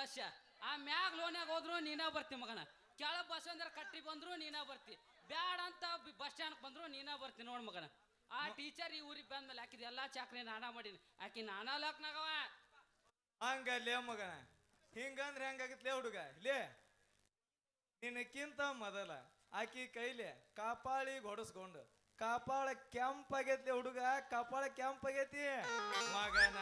Bus. ಆ ಮ್ಯಾಗ ಲೋನ್ಯಾಗ ಹೋದ್ರು ನೀನ ಬರ್ತಿ ಮಗನ. ಕೆಳ ಬಸ್ ಅಂದ್ರೆ ಕಟ್ಟಿ ಬಂದ್ರು ನೀನ ಬರ್ತಿ. ಬ್ಯಾಡ ಅಂತ ಬಸ್ ಸ್ಟ್ಯಾಂಡ್ ಬಂದ್ರು ನೀನ ಬರ್ತಿ ನೋಡ್ ಮಗನ. ಆ ಟೀಚರ್ ಈ ಊರಿಗೆ ಬಂದ್ಮೇಲೆ ಆಕಿದ ಎಲ್ಲಾ ಚಾಕ್ರಿ ನಾನಾ ಮಾಡೀನಿ. ಆಕಿ ನಾನಾ ಲಾಕ್ನಾಗವ. ಹಂಗಲ್ಲೇ ಮಗನ. ಹಿಂಗಂದ್ರೆ ಹೆಂಗಾಗತ್ಲೇ ಹುಡುಗ? ಲೇ. ನಿನಕ್ಕಿಂತ ಮೊದಲ ಆಕಿ ಕೈಲಿ ಕಾಪಾಳಿ ಹೊಡಸ್ಕೊಂಡು ಕಾಪಾಳ ಕೆಂಪಾಗೈತಿ ಹುಡುಗ ಕಾಪಾಳ ಕೆಂಪಾಗೈತಿ. ಮಗನ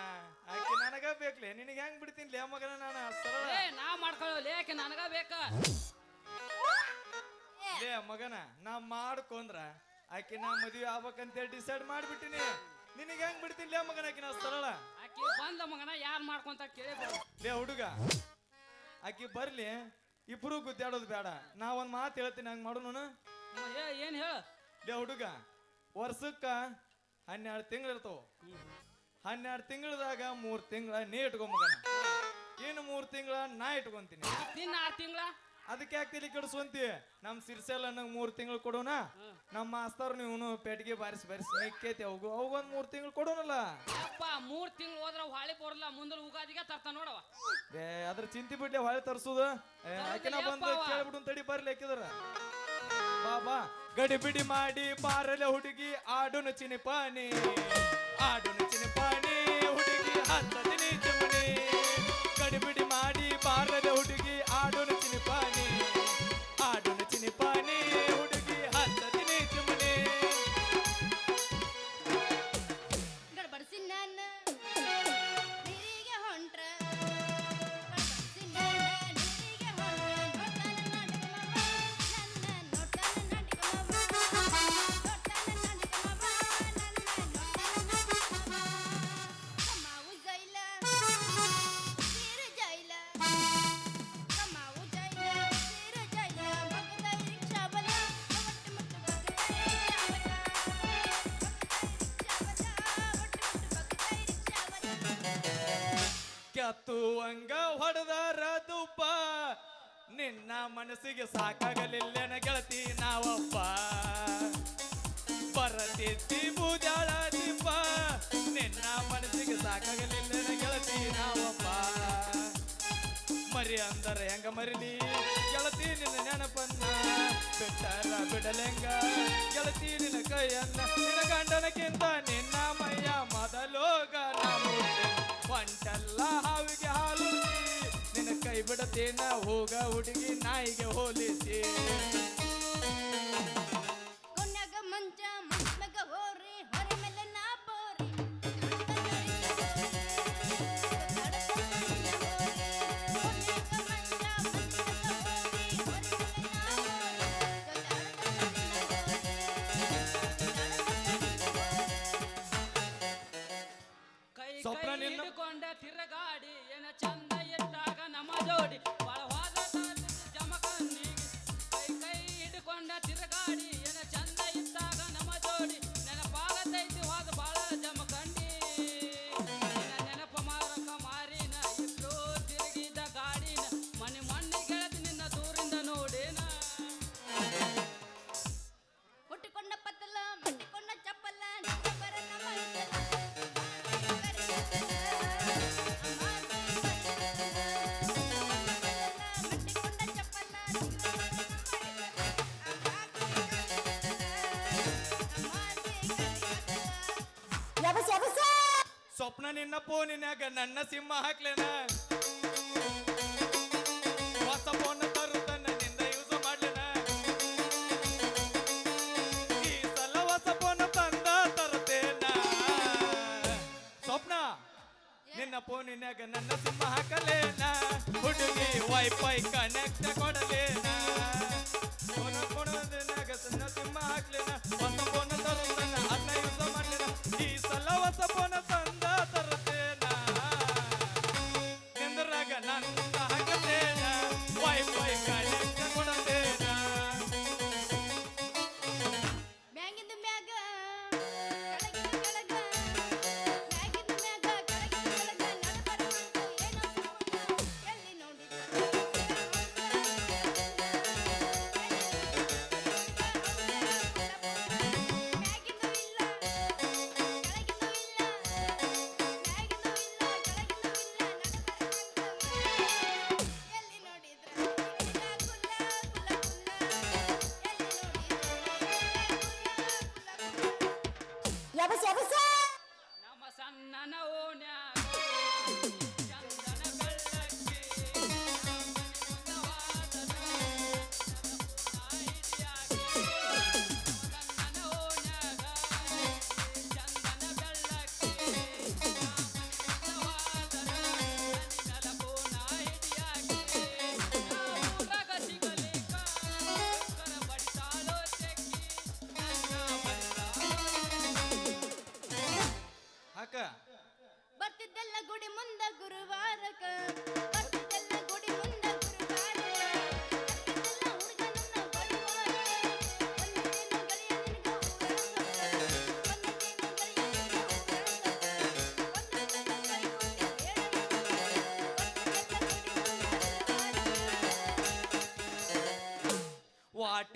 ಆಕೆ ನನಗ ಬೇಕ್ಲೆ ನಿನಗೆ ಹೆಂಗ್ ಬಿಡ್ತೀನಿ ಲೇ ಮಗನ ನಾನು ಸರಳ. ಏ ನಾ ಮಾಡ್ಕೊಳ್ಳೋ ಲೇಕೆ ನನಗ ಬೇಕ. ಲೇ ಮಗನ ನಾ ಮಾಡ್ಕೊಂಡ್ರ ಆಕೆ ನಾ ಮದುವೆ ಆಗ್ಬೇಕಂತೇಳಿ ಡಿಸೈಡ್ ಮಾಡ್ಬಿಟ್ಟಿನಿ. ನಿನಗೆ ಹೆಂಗ್ ಬಿಡ್ತೀನಿ ಲೇ ಮಗನ ಆಕಿ ನಾ ಸರಳ. ಆಕಿ ಬಂದ ಮಗನ ಯಾರು ಮಾಡ್ಕೊಂತ ಕೇಳಿ ಲೇ ಹುಡುಗ ಆಕಿ ಬರ್ಲಿ ಇಬ್ರು ಗುದ್ದಾಡೋದು ಬೇಡ. ನಾ ಒಂದ್ ಮಾತು ಹೇಳ್ತೀನಿ ಹಂಗ್ ಮಾಡೋಣ ಏ ಏನ್ ಹೇಳ? ಲೇ ಹುಡುಗ ವರ್ಷಕ್ಕ ಹನ್ನೆರಡು ತಿಂಗಳು ಇರ್ತಾವ. ಹನ್ನೆರಡು ತಿಂಗಳದಾಗ ಮೂರ್ ತಿಂಗಳ ನೀ ಇಟ್ಕೊಂಬಗನ ಇನ್ನು ಮೂರ್ ತಿಂಗಳ ನಾ ಇಟ್ಕೊಂತೀನಿ. ನಿನ್ನ ಆರು ತಿಂಗಳ? ಅದಕ್ಕೆ ಯಾಕೆ ತಲೆ ಕೆಡಿಸುವಂತಿ ನಮ್ಮ ಸಿರ್ಸೆಲ್ ನಂಗೆ ಮೂರ್ ತಿಂಗಳು ಕೊಡೋಣ ನಮ್ಮ ಮಾಸ್ತರ್ ನೀವು ಪೇಟಿಗೆ ಬಾರಿಸಿ ಬಾರಿಸಿ ಮೆಕ್ಕೈತಿ ಅವು ಅವಾಗೊಂದ್ ಮೂರ್ ತಿಂಗಳು ಕೊಡೋಣಲ್ಲ ಅಪ್ಪ ಮೂರ್ ತಿಂಗಳು ಹೋದ್ರ ಹೊಳೆ ಬರಲ್ಲ ಮುಂದೆ ಉಗಾದಿಗೆ ತರ್ತ ನೋಡವ. ಏ ಅದ್ರ ಚಿಂತೆ ಬಿಡ್ಲಿ ಹೊಳೆ ತರ್ಸುದ? ಆಕಿನ ಬಂದು ತಡಿ ಬರ್ಲಿ ಹಾಕಿದ್ರ ಬಾಬಾ ಗಡಿಬಿಡಿ ಮಾಡಿ ಬಾರಲೆ ಹುಡುಗಿ ಆಡುನು ಚಿನಿಪಾನಿ ಆಡುನು ಚಿನಿಪಾನಿ ಹುಡುಗಿ ಹತ್ತದಿನಿ ಕೆತ್ತು ಅಂಗ ಹೊಡೆದಾರ ದುಬ್ಬ ನಿನ್ನ ಮನಸ್ಸಿಗೆ ಸಾಕಾಗಲಿಲ್ಲ ಗೆಳತಿ ನಾವಪ್ಪ. ಬರತಿ ಪೂಜಾಳಿಪ್ಪ ನಿನ್ನ ಮನಸ್ಸಿಗೆ ಸಾಕಾಗಲಿಲ್ಲ ಗೆಳತಿ ನಾವಪ್ಪ. ಮರಿ ಅಂದರ ಹೆಂಗ ಮರಿಲಿ? ಗೆಳತಿ ನಿನ್ನ ನೆನಪನ್ನ ಬಿಟ್ಟರ ಬಿಡಲೆಂಗ? ಗೆಳತಿ ನಿನ್ನ ಕೈಯನ್ನ ನಿನ್ನ ಗಂಡನಕ್ಕಿಂತ ನಿನ್ನ ಮೈಯ ಮೊದಲೋಗ ಒಂಟಲ್ಲ ಹಾವಿಗೆ ಹಾಲು ನಿನ್ನ ಕೈ ಬಿಡತೇನ ಹೋಗ ಹುಡುಗಿ ನಾಯಿಗೆ ಹೋಲಿಸಿ. ಕೊನೆಗ ಮಂಚ ಮಂಚಗ ಹೋರಿ. ಫೋನಿನ್ಯಾಗ ನನ್ನ ಸಿಂಹ ಹಾಕ್ಲೇನ?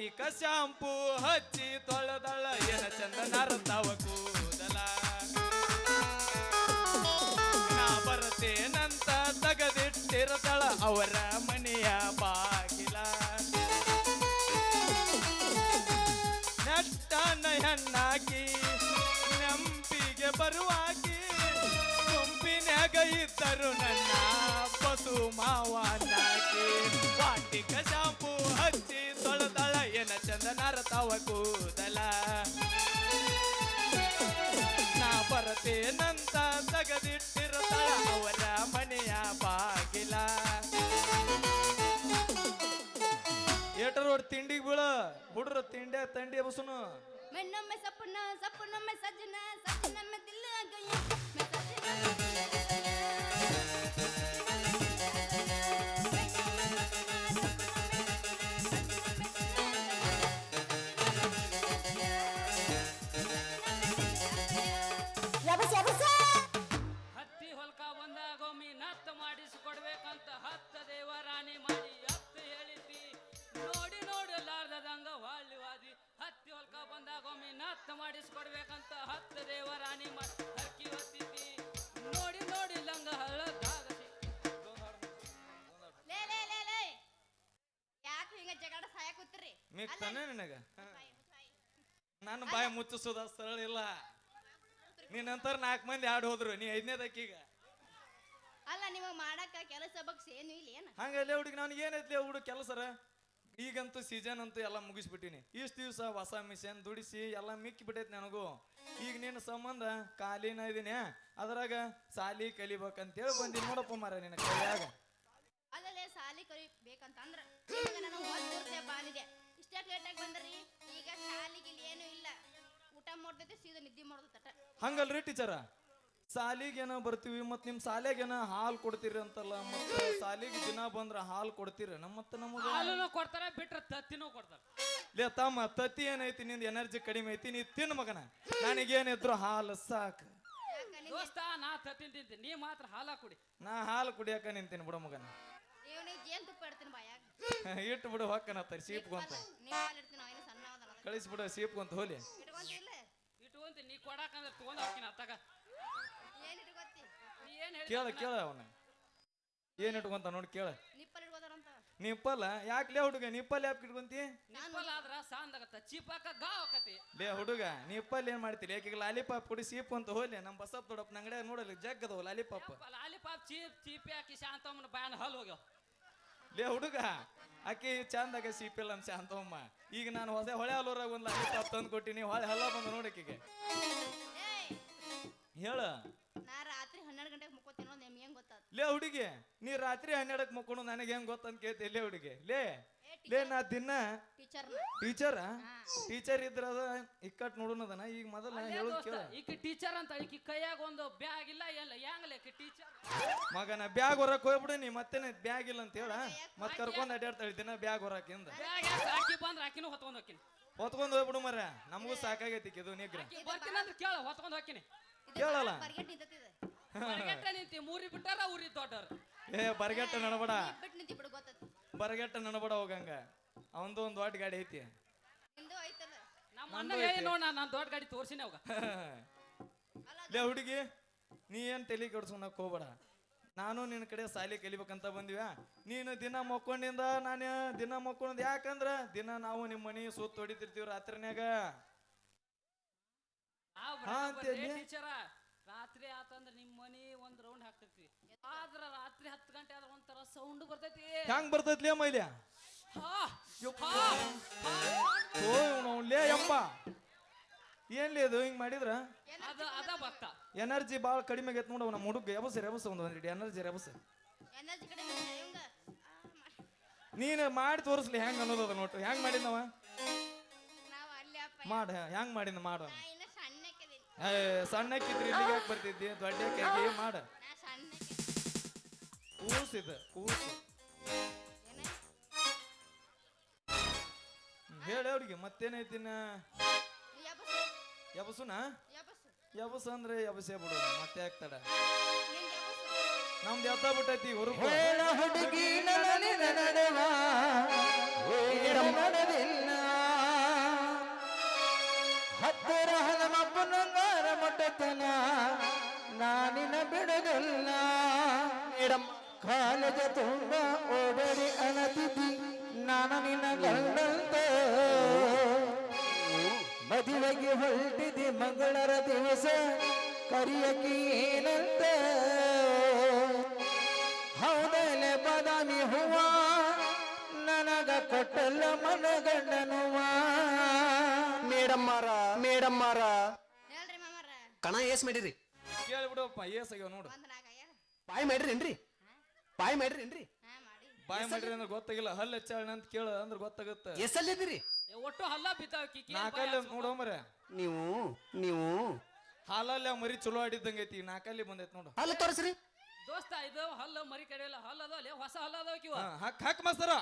ವಾಟಿಕ ಶಾಂಪೂ ಹಚ್ಚಿ ತೊಳೆದಳ ಏನ ಚಂದ ನರತಾವ ಕೂದಲ. ನಾ ಬರ್ತೇನಂತ ತಗದಿಟ್ಟಿರತಳ ಅವರ ಮನೆಯ ಬಾಗಿಲ. ನಷ್ಟ ಹೆಣ್ಣಾಕಿ ನಂಬಿಗೆ ಬರುವಾಗಿ ಗುಂಪಿನ ಇದ್ದರು ನನ್ನ ಪಸು ಮಾವನಾಕಿ ಕೂದಲ. ನಾ ಬರತೇನಂತ ತಗದಿಟ್ಟಿರತಳ ಅವರ ಮನೆಯ ಬಾಗಿಲ. ಏಟರೋಡ್ ತಿಂಡಿಗೆ ಬೀಳ. ಹುಡ್ರ ತಿಂಡಿ ತಂಡಿ ಬಸುನು ಮೆನ್ನೊಮ್ಮೆ ಸಪ್ಪನ, ಸಪ್ಪನೊಮ್ಮೆ ಸಜ್ಜನ ಸಜ್ಜನೊಮ್ಮೆ ದಿಲ್ಲ ಗಯ್ಯ ಕೂತ್ರಿ ಮಿಕ್ ನಿನಗ? ನಾನು ಬಾಯಿ ಮುಚ್ಚಿಸೋದ ಸರಳ ಇಲ್ಲ. ನೀನ್ ನಂತರ ನಾಲ್ಕು ಮಂದಿ ಆಡ್ ಹೋದ್ರು ನೀ ಐದನೇದಕ್ಕೀಗ ಅಲ್ಲ ನಿಮಗ್ ಮಾಡಕ ಕೆಲಸ ಬಗ್ಸ್ ಏನು ಇಲ್ಲ ಏನ? ಹಂಗಲ್ಲೇ ಹುಡುಗಿ ನಾನು ಏನೈತ್ಲಿ ಹುಡುಗ ಕೆಲಸರ? ಈಗಂತೂ ಸೀಸನ್ ಅಂತೂ ಎಲ್ಲ ಮುಗಿಸ್ಬಿಟ್ಟಿನಿ. ಇಷ್ಟು ದಿವಸ ಹೊಸ ಮಿಷನ್ ದುಡಿಸಿ ಎಲ್ಲ ಮಿಕ್ಕಿ ಬಿಟ್ಟೈತಿ ನನಗೂ. ಈಗ ನಿನ್ನ ಸಂಬಂಧ ಖಾಲಿನ ಇದೀನಿ. ಅದ್ರಾಗ ಸಾಲಿ ಕಲಿಬೇಕಂತೇಳಿ ಬಂದಿ ನೋಡಪ್ಪ ಮಾರ ನಿನ್ನ ಕೈಯಾಗ. ಬಂದ್ರಿ ಈಗ ಶಾಲಿಗೆ ಇಲ್ಲಿ ಏನು ಇಲ್ಲ. ಊಟ ಮಾಡ್ತೈತೆ ಸೀದಾ ನಿದ್ದೆ ಮಾಡೋದು ತಟ ಹಂಗಲ್ರಿ ಟೀಚರ ಸಾಲಿಗೇನ ಬರ್ತೀವಿ ಮತ್ತ ನಿಮ್ ಸಾಲಿಗೇನ ಹಾಲು ಕೊಡ್ತೀರಿ ಅಂತಲ್ಲ ಮತ್ತೆ ಸಾಲಿಗೆ ದಿನ ಬಂದ್ರ ಹಾಲು ಕೊಡ್ತೀರಿ ನಮ್ಮ ಮತ್ತೆ ನಮಗ? ಹಾಲುನು ಕೊಡ್ತಾರ ಬಿಟ್ರೆ ತತ್ತಿನೂ ಕೊಡ್ತಾರ. ಲೇ ತಮ್ಮ ತತ್ತಿ ಏನೈತಿ ನಿಂದ ಎನರ್ಜಿ ಕಡಿಮೆ ಐತಿ ನೀ ತಿನ್ ಮಗನ. ನನಗೇನಿದ್ರು ಹಾಲು ಸಾಕು. ದೋಸ್ತ ನಾ ತತ್ತಿನ ತಿಂತೀನಿ ನೀ ಮಾತ್ರ ಹಾಲ ಕುಡಿ. ನಾ ಹಾಲು ಕುಡಿಯಾಕ ನಿಂತೀನಿ ಬಿಡು ಮಗನ. ಇವನಿಗೆ ಜೇನ್ ತುಪ್ಪ ಇಡ್ತೀನಿ ಇಟ್ಟು ಬಿಡು ಹಾಕನ ಸೀಪ್ಕೊಂತ ಅಂತ. ಕಳಿಸ್ಬಿಡ ಸೀಪ್ ಅಂತ ಕಳಿಸ್ಬಿಡು ಸೀಪ್ಕೊಂತ ಹೋಲಿ ಇಟ್ಕೊಂತೀನಿ ನೀ ಕೊಡಾಕಂದ್ರೆ ತಗೊಂಡ್ ಹೋಗ್ತೀನಿ ಅತ್ತಾಗ. ಏನ್ ಇಟ್ಕೊತಿ? ನೀ ಏನ್ ಕೇಳ ಹೇಳಿ ಕೇಳ ಅವನ ಏನ್ ಇಟ್ಕೊಂತ ನೋಡಿ ಕೇಳ. ನಿಪ್ಪಲ್ಲ? ಯಾಕೆ ಲೇ ಹುಡುಗ ನಿಪ್ಪಲ್ ಯಾಕೆ ಇಟ್ಕೊಂತಿ? ನಿಪ್ಪಲ್ ಆದ್ರ ಸಾಂದಾಗತ್ತ ಚೀಪಾಕ ಗಾ ಲೇ ಹುಡುಗ ನಿಪ್ಪಲ್ ಏನ್ ಮಾಡ್ತೀರಿ ಯಾಕೆ ಲಾಲಿಪಾಪ್ ಕುಡಿ ಸೀಪ್ ಅಂತ ಹೋಲಿ ನಮ್ಮ ಬಸಪ್ಪ ದೊಡ್ಡಪ್ಪ ನಂಗಡೆ ನೋಡಲಿ ಅದಾವ ಲಾಲಿಪಾಪ್. ಲಾಲಿಪಾಪ್ ಚೀಪ್ ಚೀಪಿ ಹಾಕಿ ಶಾಂತಮ್ಮನ ಬ್ಯಾನ್ ಹಲ್ ಹೋಗ್ಯಾವ. ಲೇ ಹುಡುಗ ಆಕಿ ಚಂದಾಗ ಸಿಪಿಲ್ ಅಂತ ಅಂತಮ್ಮ ಈಗ ನಾನು ಹೊಸ ಹೊಳೆ ಹಲೂರಾಗ ಒಂದು ಲಾಲಿಪಾಪ್ ತಂದು ಕೊಟ್ಟಿನಿ ಹೊಳೆ ಹಲ್ಲ ಬಂದು ನೋಡಕ್ಕಿಗೆ ಹೇಳ. ನಾ ರಾತ್ರಿ ಹನ್ನೆರಡು ಗಂಟೆಗೆ ಮುಕ್ಕೋತೀನಿ ಅನ್ನೋದು ನಿಮ್ಗೆ ಹೆಂಗ್ ಗೊತ್ತಾದ ಲೇ ಹುಡುಗಿ ನೀ ರಾತ್ರಿ ಹನ್ನೆರಡಕ್ಕೆ ಮುಕ್ಕೊಂಡು ನನಗೆ ಹೆಂಗ್ ಗೊತ್ತಂತ ಕೇಳ್ತಿ ಲೇ ಹುಡುಗಿ ಲೇ. ಲೇ ನಾ ದಿನ ಟೀಚರ್? ಟೀಚರ ಟೀಚರ್ ಇದ್ರ ಅದ ಇಕ್ಕಟ್ ನೋಡೋಣದನ ಈಗ ಮೊದಲ ಹೇಳೋದು ಕೇಳ. ಈಕಿ ಟೀಚರ್ ಅಂತ ಈಕಿ ಕೈಯಾಗ ಒಂದು ಬ್ಯಾಗ್ ಇಲ್ಲ ಎಲ್ಲ ಹೆಂಗ್ಲ ಈಕಿ ಟೀಚರ್ ಮಗನ ಬ್ಯಾಗ್ ಹೊರಕ್ ಹೋಗ್ಬಿಡು ನೀ ಮತ್ತೇನೆ ಬ್ಯಾಗ್ ಇಲ್ಲ ಅಂತ ಹೇಳ. ಮತ್ ಕರ್ಕೊಂಡ್ ಅಡ್ಯಾಡ್ತಾಳೆ ದಿನ ಬ್ಯಾಗ್ ಹೊರಕಿಂದ ಬ್ಯಾಗ್ ಹಾಕಿ ಬಂದ್ರ ಆಕಿನೂ ಹೊತ್ಕೊಂಡ್ ಹೋಗ್ತೀನಿ ಹೊತ್ಕೊಂಡ್ ಹೋಗ್ಬಿಡು ಮರ. ನಮಗೂ ಸಾಕಾಗೈತಿ ಇದು ನಿಗ್ರ. ಬರ್ತೀನಿ ಅಂದ್ರೆ ಕೇಳ ಹೊತ್ಕೊಂಡ್ ಹೋಗ್ತೀನಿ ಕೇಳಲ್ಲ. ನಿಂತಿ ಮೂರಿ ಬಿಟ್ಟಾರ ಊರಿ ದೊಡ್ಡವ್ರು ಏ ಬರಗೆಟ್ಟ ನಡಬೇಡ ಬಿಟ್ಟು ನಿಂತಿ ಬಿಡು ಗೊತ್ತದ ಬರಗೆಟ್ಟ ನಡಬೇಡ ಹೋಗಂಗ. ಅವಂದು ಒಂದು ದೊಡ್ಡ ಗಾಡಿ ಐತಿ. ನಿಂದು ಐತಲ್ಲ. ನಮ್ಮ ಅಣ್ಣ ಹೇಳಿ ನೋಡ ನಾನು ದೊಡ್ಡ ಗಾಡಿ ತೋರ್ಸಿನಿ ಅವಾಗ. ಲೇ ಹುಡುಗಿ ನೀ ಏನ್ ತಲೆ ಕೆಡ್ಸ್ಕೊಳಕ್ ಹೋಗ್ಬೇಡ. ನಾನು ನಿನ್ನ ಕಡೆ ಸಾಲಿ ಕಲಿಬೇಕಂತ ಬಂದಿವ. ನೀನು ದಿನ ಮಕ್ಕೊಂಡಿಂದ ನಾನು ದಿನ ಮಕ್ಕೊಂಡ್ ಯಾಕಂದ್ರ ದಿನ ನಾವು ನಿಮ್ಮ ಮನಿ ಸುತ್ತ ಹೊಡಿತಿರ್ತೀವಿ ರಾತ್ರಿನ್ಯಾಗ. ಹಾ, ಅಂತೇಳಿ? ಟೀಚರ ರಾತ್ರಿ ನಿಮ್ಮ ನಿಮ್ ಮನಿ ಒಂದ್ ರೌಂಡ್ ಹಾಕ್ತೈತಿ ಆದ್ರ ರಾತ್ರಿ ಹತ್ತು ಗಂಟೆ ಆದ್ರ ಒಂಥರ ಸೌಂಡ್ ಬರ್ತೈತಿ. ಹೆಂಗ್ ಬರ್ತೈತ್ಲೇ ಮೈಲ್ಯ ಹಾ, ಯಪ್ಪ. ಹಾ, ಹಾ. ಓ ಲೇ ಯಪ್ಪ. ಏನ್ಲಿ ಅದು ಹಿಂಗ್ ಮಾಡಿದ್ರ? ಅದ ಅದ ಭಕ್ತ ಎನರ್ಜಿ ಭಾಳ ಕಡಿಮೆ ಆಗೈತೆ ನೋಡವ ನಮ್ಮ ಹುಡುಗ ಎಬಸ್ ಎಬಸ್ ಒಂದು ಒಂದ್ ಎನರ್ಜಿ ಎಬಸ್. ಎನರ್ಜಿ ಕಡೆ ಇವಂಗ ನೀನು ಮಾಡಿ ತೋರಿಸ್ಲಿ ಹೆಂಗ್ ಅನ್ನೋದು ಅದ ನೋಟು ಹೆಂಗ್ ಮಾಡಿದ್ನವ? ನಾವು ಅಲ್ಲಿ ಅಪ್ಪ ಮಾಡ ಹೆಂಗ್ ಮಾಡಿದ ಮಾಡು. ನಾ ಇನ್ನ ಸಣ್ಣಕ್ಕಿದ್ರಿ ಇಲ್ಲಿಗೆ ಯಾಕೆ ಬರ್ತಿದ್ದಿ? ದೊಡ್ಡಕ್ಕೆ ಏನು ಮಾಡ. ಕೂಸು. ಇದು ಕೂಸು ಹೇಳ ಅವ್ರಿಗೆ ಮತ್ತೇನೈತಿನ ಯಬಸುನಾ? ಯಬಸ ಅಂದ್ರೆ ಯಬಸೆ ಬಿಡು, ಮತ್ತೆ ಆಗ್ತಾಡ ನಮ್ದು ಎದ್ದ ಬಿಟ್ಟೈತಿ ಹುಡುಗಿ ಹತ್ತಿರ ಹನುಮಪ್ಪನಂದ ಮುಟ್ಟತನ ನಾನಿನ ಬಿಡುದಿಲ್ಲ ಮೇಡಮ್ ಕಾಲೇಜ ತುಂಬ ಓಡರಿ ಅನತಿಥಿ ನಾನು ನಿನ್ನ ಗಂಡಂತ. ಮದುವೆಗೆ ಹೊರಟಿದೆ ಮಂಗಳರ ದಿವಸ ಕರಿಯಕ್ಕೆ ಏನಂತ? ಹೌದಲೆ ಬಾದಾಮಿ ಹೂವ ನನಗ ಕೊಟ್ಟಲ್ಲ ಮನಗಂಡನುವ. ಮೇಡಮ್ಮಾರ ಮೇಡಮ್ಮಾರ ಕಣ ಏಸ್ ಮಾಡಿರಿ. ಕೇಳ್ಬಿಡಪ್ಪ ಏಸಾಗ್ಯಾವ ನೋಡು. ಒಂದ್ ನಾಲ್ಕು ಏನ್ರಿ ಬಾಯ್ ಮಾಡ್ರಿನ್ರಿ ಬಾಯ್ ಮಾಡ್ರಿನ್ರಿ ಹಾ ಮಾಡಿ. ಬಾಯ್ ಮಾಡ್ರಿ ಅಂದ್ರೆ ಗೊತ್ತಾಗಿಲ್ಲ ಹಲ್ಲು ಹೆಚ್ಚಾಳ ಅಂತ ಕೇಳ ಅಂದ್ರೆ ಗೊತ್ತಾಗುತ್ತೆ. ಎಸ್ ಅಲ್ಲಿ ಏ, ಒಟ್ಟು ಹಲ್ಲ ಬಿದ್ದಾವ ಕಿಕ್ಕಿ ನಾಲ್ಕಲ್ಲಿ ನೋಡು ಮರೆ. ನೀವು ನೀವು. ಹಾಲಲ್ಲಿ ಆ ಮರಿ ಚಲೋ ಆಡಿದ್ದಂಗೈತಿ ನಾಲ್ಕಲ್ಲಿ ಬಂದೈತಿ ನೋಡು. ಹಲ್ಲ ತೋರಿಸ್ರಿ. ದೋಸ್ತ ಇದು ಹಲ್ಲ ಮರಿ ಕಡೆಯಲ್ಲ ಹಲ್ಲ ಅದಾವ ಲೇ, ಹೊಸ ಹಲ್ಲ ಅದಾವ ಕಿವ. ಹಾ, ಹಾಕ್ ಹಾಕ್ ಮಾಸ್ತರ.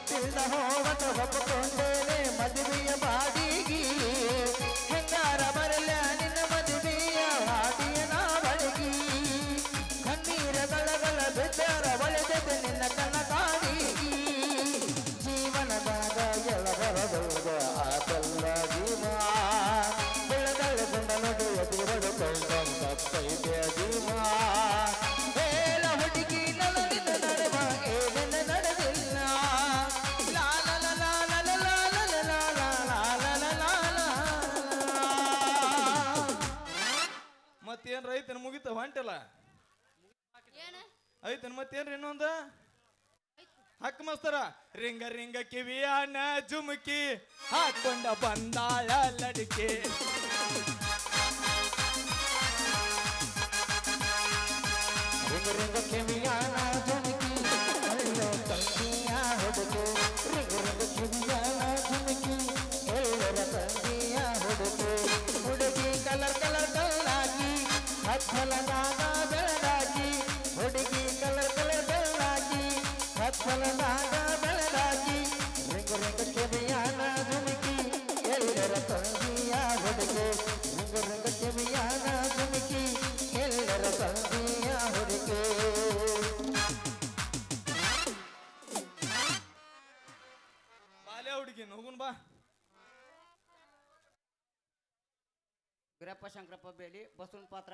ಗೊತ್ತಿಲ್ಲ ಹೋವನ್ನು ಒಪ್ಪಿಕೊಂಡೇನೆ ಮದುವೆಯ ಬಾಡಿಗಿ ಮತ್ತೇನ್ ರೈತನ ಮುಗಿತ? ಹೊಂಟಲ್ಲ? ಏನ? ಐತನ್ ಮತ್ತೇನ್ರಿ ಇನ್ನೊಂದ? ಹಕ್ಕ ಮಸ್ತರ ರಿಂಗ ರಿಂಗ ಕಿವಿಯಾನ ಜುಮುಕಿ ಹಾಕೊಂಡ ಬಂದಾಳ ಲಡಿಕೆ. ರಿಂಗ ರಿಂಗ ಕಿವಿಯಾನ ಹತ್ತಲ ನಾನ ಬೆಳೆದಾಗಿ ಹುಡುಗಿ ಕಲರ್ ಕಲರ್ ಬೆಳ್ಳಾಗಿ ಹತ್ತಲ ನಾನ ಬೆಳೆದಾಗಿ ರಿಂಗ ರಿಂಗ ಕೆವಿಯಾನ ಧುಮುಕಿ ಎಲ್ಲರ ತಂಗಿಯ ಹುಡುಗಿ ರಿಂಗ ರಿಂಗ ಕೆವಿಯಾನ ಧುಮುಕಿ ಎಲ್ಲರ ತಂಗಿಯ ಹುಡುಗಿ ಬಾಲ್ಯ ಹುಡುಗಿ ಹೋಗುನ್ ಬಾ ವೀರಪ್ಪ ಶಂಕರಪ್ಪ ಬೇಲಿ ಬಸವನ ಪಾತ್ರ